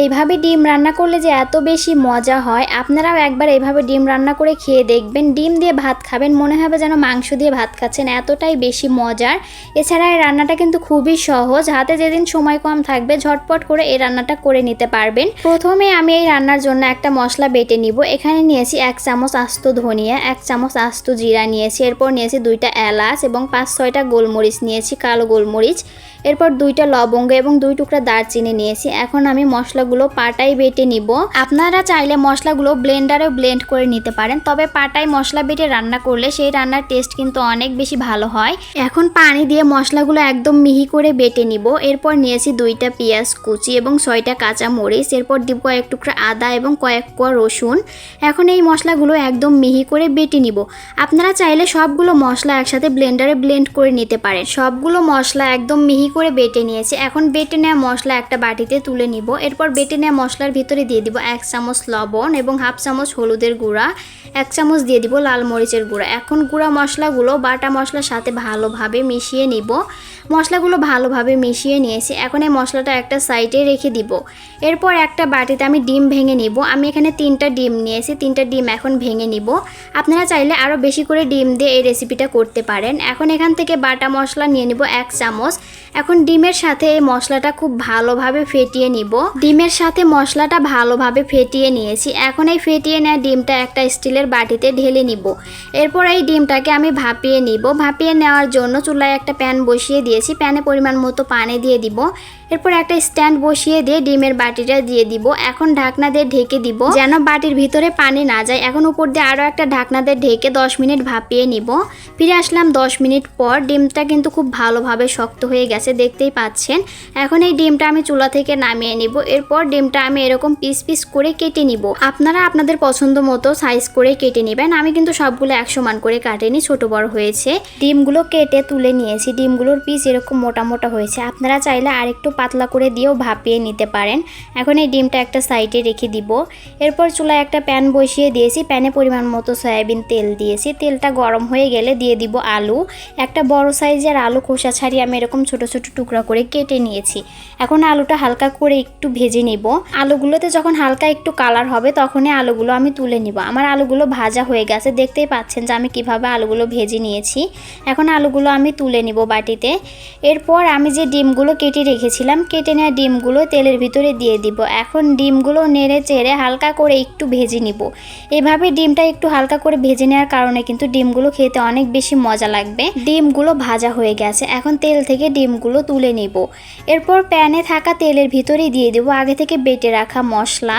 এইভাবে ডিম রান্না করলে যে এত বেশি মজা হয়, আপনারাও একবার এইভাবে ডিম রান্না করে খেয়ে দেখবেন। ডিম দিয়ে ভাত খাবেন, মনে হবে যেন মাংস দিয়ে ভাত খাচ্ছেন, এতটাই বেশি মজার। এছাড়া এই রান্নাটা কিন্তু খুবই সহজ, হাতে যেদিন সময় কম থাকবে, ঝটপট করে এই রান্নাটা করে নিতে পারবেন। প্রথমে আমি এই রান্নার জন্য একটা মশলা বেটে নিব, এখানে নিয়েছি এক চামচ আস্ত ধনিয়া, এক চামচ আস্ত জিরা নিয়েছি, এরপর নিয়েছি দুইটা এলাচ এবং পাঁচ ছয়টা গোলমরিচ নিয়েছি, কালো গোলমরিচ। এরপর দুইটা লবঙ্গ এবং দুই টুকরা দারচিনি নিয়েছি, এখন আমি মশলাগুলো পাটাই বেটে নিব। আপনারা চাইলে মশলাগুলো ব্লেন্ডারেও ব্লেন্ড করে নিতে পারেন, তবে পাটায় মশলা বেটে রান্না করলে সেই রান্নার টেস্ট কিন্তু অনেক বেশি ভালো হয়। এখন পানি দিয়ে মশলাগুলো একদম মিহি করে বেটে নিব। এরপর নিয়েছি দুইটা পেঁয়াজ কুচি এবং ছয়টা কাঁচা মরিচ, এরপর দিব কয়েক টুকরা আদা এবং কয়েক কোয়া রসুন। এখন এই মশলাগুলো একদম মিহি করে বেটে নিব। আপনারা চাইলে সবগুলো মশলা একসাথে ব্লেন্ডারে ব্লেন্ড করে নিতে পারেন। সবগুলো মশলা একদম মিহি করে বেটে নিয়েছি। এখন বেটে নেওয়া মশলা একটা বাটিতে তুলে নিব। এরপর বেটে নেওয়া মশলার ভিতরে দিয়ে দিব এক চামচ লবণ এবং হাফ চামচ হলুদের গুঁড়া, এক চামচ দিয়ে দিব লাল মরিচের গুঁড়া। এখন গুঁড়া মশলাগুলো বাটা মশলার সাথে ভালোভাবে মিশিয়ে নিব। মশলাগুলো ভালোভাবে মিশিয়ে নিয়েছি। এখন এই মশলাটা একটা সাইডে রেখে দিব। এরপর একটা বাটিতে আমি ডিম ভেঙে নিব। আমি এখানে তিনটা ডিম নিয়েছি। তিনটা ডিম এখন ভেঙে নিব। আপনারা চাইলে আরও বেশি করে ডিম দিয়ে এই রেসিপিটা করতে পারেন। এখন এখান থেকে বাটা মশলা নিয়ে নিব এক চামচ। এখন ডিমের সাথে এই মশলাটা খুব ভালোভাবে ফেটিয়ে নিব। ডিমের সাথে মশলাটা ভালোভাবে ফেটিয়ে নিয়েছি। এখন এই ফেটিয়ে নেওয়া ডিমটা একটা স্টিলের বাটিতে ঢেলে নিব। এরপর এই ডিমটাকে আমি ভাপিয়ে নিব। ভাপিয়ে নেওয়ার জন্য চুলায় একটা প্যান বসিয়ে দিয়েছি। প্যানে পরিমাণ মতো পানি দিয়ে দিব। এরপর একটা স্ট্যান্ড বসিয়ে দিয়ে ডিমের বাটিটা দিয়ে দিব। এখন ঢাকনা দিয়ে ঢেকে দিব। যেন বাটির ভিতরে পানি না যায়। এখন উপর দিয়ে আরও একটা ঢাকনা দিয়ে ঢেকে দশ মিনিট ভাপিয়ে নিব। ফিরে আসলাম দশ মিনিট পর। ডিমটা কিন্তু খুব ভালোভাবে শক্ত হয়ে গেছে, দেখতেই পাচ্ছেন। এখন এই ডিমটা আমি চুলা থেকে নামিয়ে নিব। এরপর ডিমটা আমি এরকম পিস পিস করে কেটে নিব। আপনারা আপনাদের পছন্দ মতো সাইজ করে কেটে নেবেন। আমি কিন্তু সবগুলো এক সমান করে কাটেনি, ছোট বড় হয়েছে। ডিমগুলো কেটে তুলে নিয়েছি। ডিমগুলোর পিস এরকম মোটা মোটা হয়েছে। আপনারা চাইলে আরেকটু পাতলা করে দিয়েও ভাপিয়ে নিতে পারেন। এখন এই ডিমটা একটা সাইডে রেখে দিব। এরপর চুলায় একটা প্যান বসিয়ে দিয়েছি। প্যানে পরিমাণ মতো সয়াবিন তেল দিয়েছি। তেলটা গরম হয়ে গেলে দিয়ে দিব আলু। একটা বড় সাইজের আলু খোসা ছাড়িয়ে আমি এরকম ছোট ছোট টুকরা করে কেটে নিয়েছি। এখন আলুটা হালকা করে একটু ভেজে নিব। আলুগুলোতে যখন হালকা একটু কালার হবে তখনই আলুগুলো আমি তুলে নিব। আমার আলুগুলো ভাজা হয়ে গেছে। দেখতেই পাচ্ছেন যে আমি কীভাবে আলুগুলো ভেজে নিয়েছি। এখন আলুগুলো আমি তুলে নিব বাটিতে। এরপর আমি যে ডিমগুলো কেটে রেখেছিলাম কেটে নেওয়া ডিমগুলো তেলের ভিতরে দিয়ে দিব। এখন ডিমগুলো নেড়ে চেড়ে হালকা করে একটু ভেজে নিব। এভাবে ডিমটা একটু হালকা করে ভেজে নেওয়ার কারণে কিন্তু ডিমগুলো খেতে অনেক বেশি মজা লাগবে। ডিমগুলো ভাজা হয়ে গেছে। এখন তেল থেকে ডিমগুলো তুলে নিব। এরপর প্যানে থাকা তেলের ভিতরে দিয়ে দেবো আগে থেকে বেটে রাখা মশলা।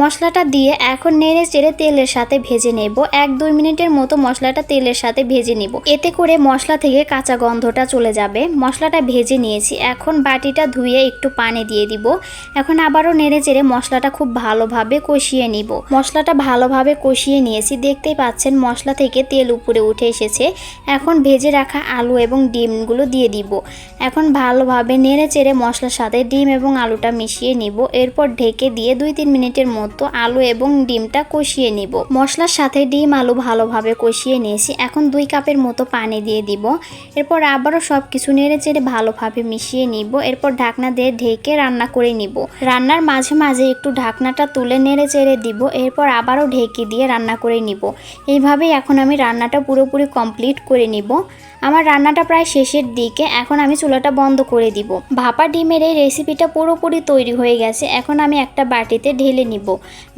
মশলাটা দিয়ে এখন নেড়ে চেড়ে তেলের সাথে ভেজে নেব। এক দুই মিনিটের মতো মশলাটা তেলের সাথে ভেজে নিব। এতে করে মশলা থেকে কাঁচা গন্ধটা চলে যাবে। মশলাটা ভেজে নিয়েছি। এখন বাটিটা ধুয়ে একটু পানি দিয়ে দিব। এখন আবারও নেড়ে চেড়ে মশলাটা খুব ভালোভাবে কষিয়ে নিব। মশলাটা ভালোভাবে কষিয়ে নিয়েছি। দেখতেই পাচ্ছেন মশলা থেকে তেল উপরে উঠে এসেছে। এখন ভেজে রাখা আলু এবং ডিমগুলো দিয়ে দিব। এখন ভালোভাবে নেড়ে চেড়ে মশলার সাথে ডিম এবং আলুটা মিশিয়ে নিব। এরপর ঢেকে দিয়ে দুই তিন মিনিটের মতো আলু এবং ডিমটা কষিয়ে নিব। মশলার সাথে ডিম আলু ভালোভাবে কষিয়ে নিয়েছি। এখন দুই কাপের মতো পানি দিয়ে দিব। এরপর আবারও সব কিছু নেড়ে চেড়ে ভালোভাবে মিশিয়ে নিব। এরপর ঢাকনা দিয়ে ঢেকে রান্না করে নিব। রান্নার মাঝে মাঝে একটু ঢাকনাটা তুলে নেড়ে চেড়ে দিব, এরপর আবারও ঢেকে দিয়ে রান্না করে নিব। এইভাবেই এখন আমি রান্নাটা পুরোপুরি কমপ্লিট করে নিব। আমার রান্নাটা প্রায় শেষের দিকে, এখন আমি চুলাটা বন্ধ করে দিব। ভাপা ডিমের এই রেসিপিটা পুরোপুরি তৈরি হয়ে গেছে, এখন আমি একটা বাটিতে ঢেলে নিব।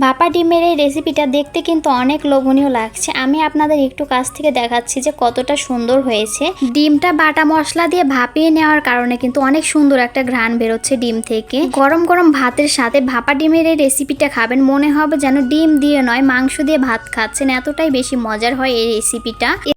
ভাপা ডিমের এই রেসিপিটা দেখতে কিন্তু অনেক লোভনীয় লাগছে। আমি আপনাদের একটু কাছ থেকে দেখাচ্ছি যে কতটা সুন্দর হয়েছে। ডিমটা বাটা মশলা দিয়ে ভাপিয়ে নেওয়ার কারণে কিন্তু অনেক সুন্দর একটা ঘ্রাণ বেরোচ্ছে ডিম থেকে। গরম গরম ভাতের সাথে ভাপা ডিমের এই রেসিপিটা খাবেন, মনে হবে যেন ডিম দিয়ে নয়, মাংস দিয়ে ভাত খাচ্ছেন। এতটাই বেশি মজার হয় এই রেসিপিটা